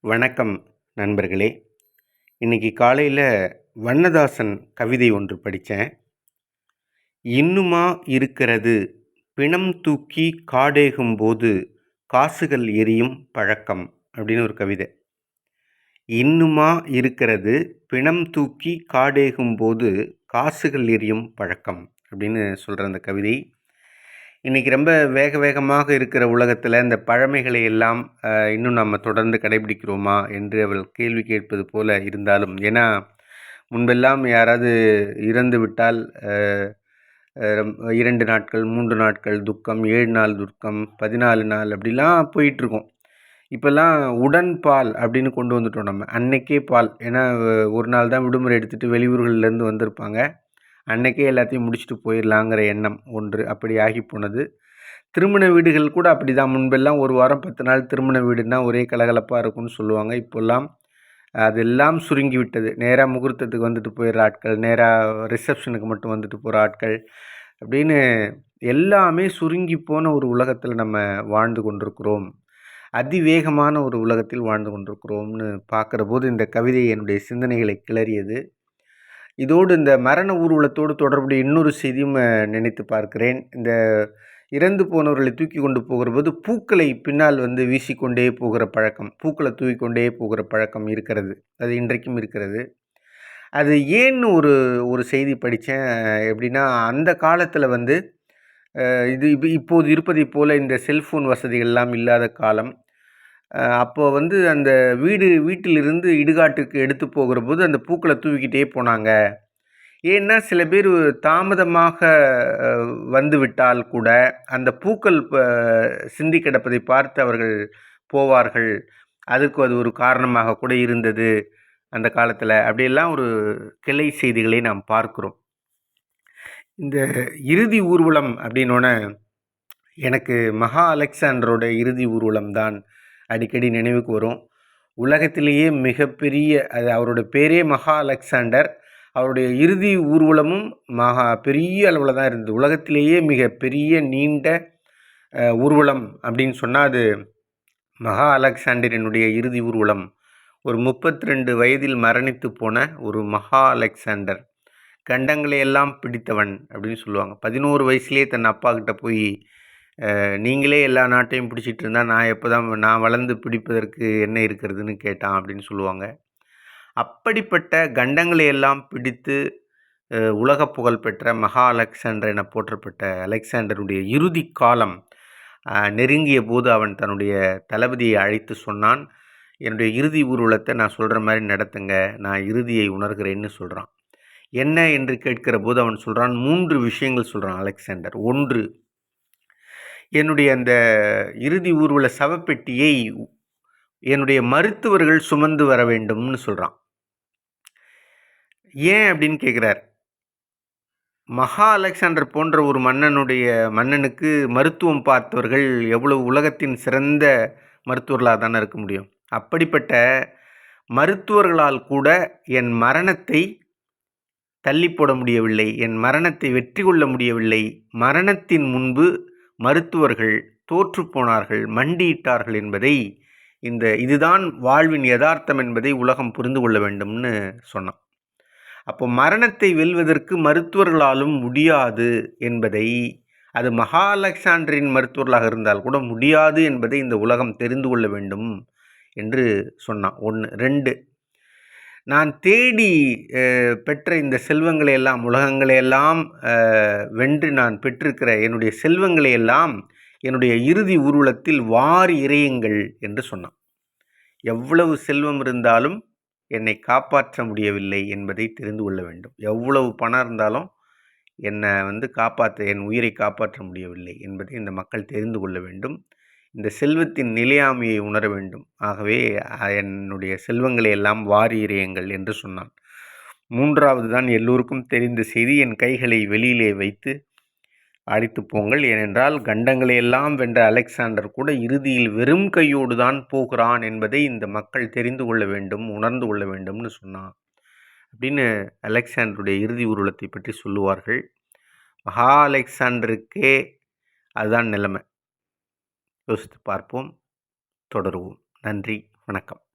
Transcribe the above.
வணக்கம் நண்பர்களே. இன்னைக்கு காலையில் வண்ணதாசன் கவிதை ஒன்று படித்தேன். இன்னுமா இருக்கிறது? பிணம் தூக்கி காடேகும் போது காசுகள் எரியும் பழக்கம் அப்படின்னு ஒரு கவிதை. இன்னுமா இருக்கிறது? பிணம் தூக்கி காடேகும் போது காசுகள் எரியும் பழக்கம் அப்படின்னு சொல்கிற அந்த கவிதை. இன்றைக்கி ரொம்ப வேக வேகமாக இருக்கிற உலகத்தில் இந்த பழமைகளை எல்லாம் இன்னும் நம்ம தொடர்ந்து கடைபிடிக்கிறோமா என்று அவள் கேள்வி கேட்பது போல இருந்தாலும் ஏன்னா முன்பெல்லாம் யாராவது இறந்து விட்டால் இரண்டு நாட்கள் மூன்று நாட்கள் துக்கம் ஏழு நாள் துக்கம் பதினாலு நாள் அப்படிலாம் போயிட்டுருக்கோம். இப்போல்லாம் உடன் பால் அப்படின்னு கொண்டு வந்துட்டோம் நம்ம அன்னைக்கே பால். ஏன்னா ஒரு நாள் தான் விடுமுறை எடுத்துகிட்டு வெளியூர்கள்லேருந்து வந்திருப்பாங்க. அன்னைக்கே எல்லாத்தையும் முடிச்சுட்டு போயிடலாங்கிற எண்ணம் ஒன்று அப்படி ஆகி போனது. திருமண வீடுகள் கூட அப்படி தான் முன்பெல்லாம் ஒரு வாரம் பத்து நாள் திருமண வீடுனா ஒரே கலகலப்பாக இருக்கும்னு சொல்லுவாங்க. இப்போல்லாம் அதெல்லாம் சுருங்கி விட்டது நேராக முகூர்த்தத்துக்கு வந்துட்டு போயிடுற ஆட்கள் நேராக ரிசப்ஷனுக்கு மட்டும் வந்துட்டு போகிற ஆட்கள் அப்படின்னு எல்லாமே சுருங்கி போன ஒரு உலகத்தில் நம்ம வாழ்ந்து கொண்டிருக்கிறோம். அதிவேகமான ஒரு உலகத்தில் வாழ்ந்து கொண்டிருக்கிறோம்னு பார்க்குற போது இந்த கவிதை என்னுடைய சிந்தனைகளை கிளறியது. இதோடு இந்த மரண ஊர்வலத்தோடு தொடர்புடைய இன்னொரு செய்தியும் நினைத்து பார்க்கிறேன். இந்த இறந்து போனவர்களை தூக்கி கொண்டு போகிற போது பூக்களை பின்னால் வந்து வீசிக்கொண்டே போகிற பழக்கம் பூக்களை தூக்கிக்கொண்டே போகிற பழக்கம் இருக்கிறது. அது இன்றைக்கும் இருக்கிறது. அது ஏன்னு ஒரு ஒரு செய்தி படித்தேன். எப்படின்னா அந்த காலத்தில் வந்து இது இப்போ இப்போது இருப்பதை போல் இந்த செல்ஃபோன் வசதிகள்லாம் இல்லாத காலம் அப்போ வந்து அந்த வீடு வீட்டிலிருந்து இடுகாட்டுக்கு எடுத்து போகிற போது அந்த பூக்களை தூவிக்கிட்டே போனாங்க. ஏன்னா சில பேர் தாமதமாக வந்துவிட்டால் கூட அந்த பூக்கள் சிந்தி கிடப்பதை பார்த்து அவர்கள் போவார்கள். அதுக்கு அது ஒரு காரணமாக கூட இருந்தது அந்த காலத்தில். அப்படியெல்லாம் ஒரு கிளை செய்திகளை நாம் பார்க்குறோம். இந்த இறுதி ஊர்வலம் அப்படின்னோடனே எனக்கு மகா அலெக்சாண்டரோட இறுதி ஊர்வலம் தான் அடிக்கடி நினைவுக்கு வரும். உலகத்திலேயே மிகப்பெரிய அது அவரோட பேரே மகா அலெக்சாண்டர். அவருடைய இறுதி ஊர்வலமும் மகா பெரிய அளவில் தான் இருந்தது. உலகத்திலேயே மிக பெரிய நீண்ட ஊர்வலம் அப்படின்னு சொன்னால் அது மகா அலெக்சாண்டரினுடைய இறுதி ஊர்வலம். ஒரு முப்பத்தி ரெண்டு வயதில் மரணித்து போன ஒரு மகா அலெக்சாண்டர். கண்டங்களை எல்லாம் பிடித்தவன் அப்படின்னு சொல்லுவாங்க. பதினோரு வயசுலேயே தன் அப்பா கிட்ட போய் நீங்களே எல்லா நாட்டையும் பிடிச்சிட்டு இருந்தால் நான் எப்போ தான் நான் வளர்ந்து பிடிப்பதற்கு என்ன இருக்கிறதுன்னு கேட்டான் அப்படின்னு சொல்லுவாங்க. அப்படிப்பட்ட கண்டங்களை எல்லாம் பிடித்து உலக புகழ் பெற்ற மகா அலெக்சாண்டர் என போற்றப்பட்ட அலெக்சாண்டருடைய இறுதி காலம் நெருங்கிய போது அவன் தன்னுடைய தளபதியை அழைத்து சொன்னான். என்னுடைய இறுதி ஊர்வலத்தை நான் சொல்கிற மாதிரி நடத்துங்க. நான் இறுதியை உணர்கிறேன்னு சொல்கிறான் என்ன? என்று கேட்கிற போது அவன் சொல்கிறான் மூன்று விஷயங்கள் சொல்கிறான் அலெக்சாண்டர். ஒன்று என்னுடைய அந்த இறுதி ஊர்வல சவப்பெட்டியை என்னுடைய மருத்துவர்கள் சுமந்து வர வேண்டும்னு சொல்கிறான் ஏன் அப்படின்னு கேட்குறார் மகா அலெக்சாண்டர் போன்ற ஒரு மன்னனுடைய மன்னனுக்கு மருத்துவம் பார்த்தவர்கள் எவ்வளவு உலகத்தின் சிறந்த மருத்துவர்களாக தானே இருக்க முடியும். அப்படிப்பட்ட மருத்துவர்களால் கூட என் மரணத்தை தள்ளி போட முடியவில்லை என் மரணத்தை வெற்றி கொள்ள முடியவில்லை. மரணத்தின் முன்பு மருத்துவர்கள் தோற்றுப்போனார்கள் மண்டியிட்டார்கள் என்பதை இந்த இதுதான் வாழ்வின் யதார்த்தம் என்பதை உலகம் புரிந்து கொள்ள வேண்டும்னு சொன்னான். அப்போ மரணத்தை வெல்வதற்கு மருத்துவர்களாலும் முடியாது என்பதை அது மகா அலெக்சாண்டரின் மருத்துவர்களாக இருந்தால் கூட முடியாது என்பதை இந்த உலகம் தெரிந்து கொள்ள வேண்டும் என்று சொன்னான். ஒன்று ரெண்டு நான் தேடி பெற்ற இந்த செல்வங்களை எல்லாம் உலகங்களை எல்லாம் வென்று நான் பெற்றிருக்கிற என்னுடைய செல்வங்களை எல்லாம் என்னுடைய இறுதி ஊர்வலத்தில் வாரி இறையுங்கள் என்று சொன்னான். எவ்வளவு செல்வம் இருந்தாலும் என்னை காப்பாற்ற முடியவில்லை என்பதை தெரிந்து கொள்ள வேண்டும். எவ்வளவு பணம் இருந்தாலும் என்னை வந்து காப்பாற்ற என் உயிரை காப்பாற்ற முடியவில்லை என்பதை இந்த மக்கள் தெரிந்து கொள்ள வேண்டும். இந்த செல்வத்தின் நிலையாமையை உணர வேண்டும். ஆகவே என்னுடைய செல்வங்களை எல்லாம் வாரியிறையுங்கள் என்று சொன்னான். மூன்றாவது தான் எல்லோருக்கும் தெரிந்த செய்தி என் கைகளை வெளியிலே வைத்து அழைத்து போங்கள். ஏனென்றால் கண்டங்களை எல்லாம் வென்ற அலெக்சாண்டர் கூட இறுதியில் வெறும் கையோடு தான் போகிறான் என்பதை இந்த மக்கள் தெரிந்து கொள்ள வேண்டும் உணர்ந்து கொள்ள வேண்டும்னு சொன்னான். அப்படின்னு அலெக்சாண்டருடைய இறுதி ஊர்வலத்தை பற்றி சொல்லுவார்கள். மகா அலெக்சாண்டருக்கே அதுதான் நிலைமை. யோசித்து பார்ப்போம் தொடருவோம். நன்றி வணக்கம்.